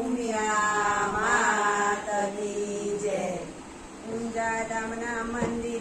ઉમિયા માતની જય. ઊંઝા ધામના મંદિર